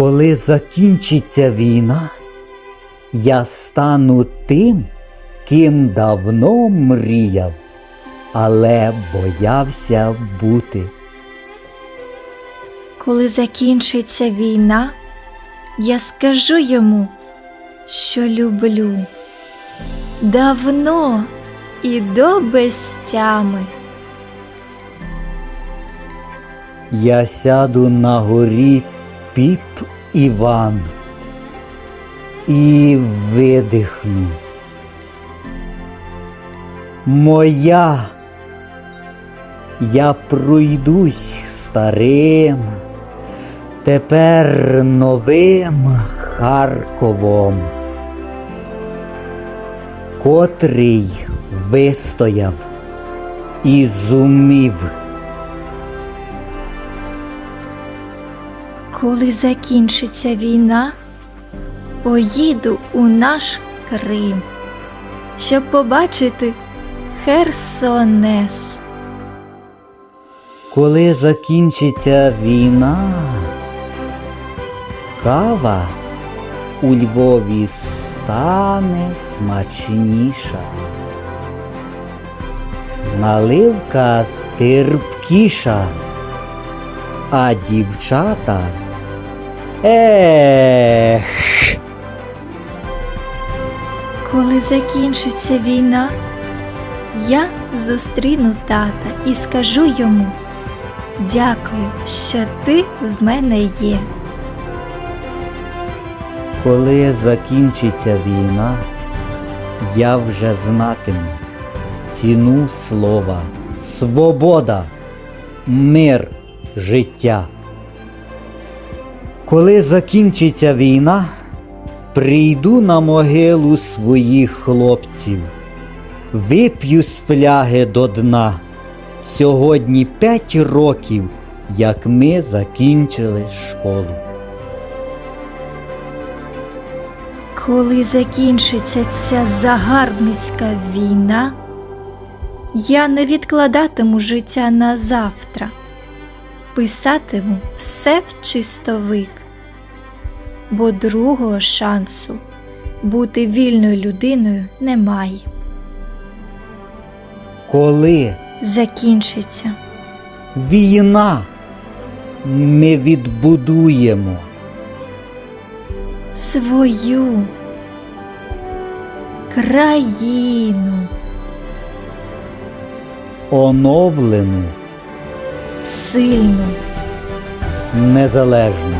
Коли закінчиться війна, я стану тим, ким давно мріяв, але боявся бути. Коли закінчиться війна, я скажу йому, що люблю. Давно і до безтями. Я сяду на горі піп Іван і видихну. Моя, я пройдусь старим, тепер новим Харковом, котрий вистояв і зумів. Коли закінчиться війна, поїду у наш Крим, щоб побачити Херсонес. Коли закінчиться війна, кава у Львові стане смачніша. Наливка терпкіша, а дівчата ех. Коли закінчиться війна, я зустріну тата і скажу йому дякую, що ти в мене є. Коли закінчиться війна, я вже знатиму ціну слова, свобода, мир, життя. Коли закінчиться війна, прийду на могилу своїх хлопців, вип'ю з фляги до дна. Сьогодні п'ять років, як ми закінчили школу. Коли закінчиться ця загарбницька війна, я не відкладатиму життя на завтра, писатиму все в чистовик, бо другого шансу бути вільною людиною немає. Коли Закінчиться. війна ми відбудуємо. свою країну оновлену, сильну, незалежну.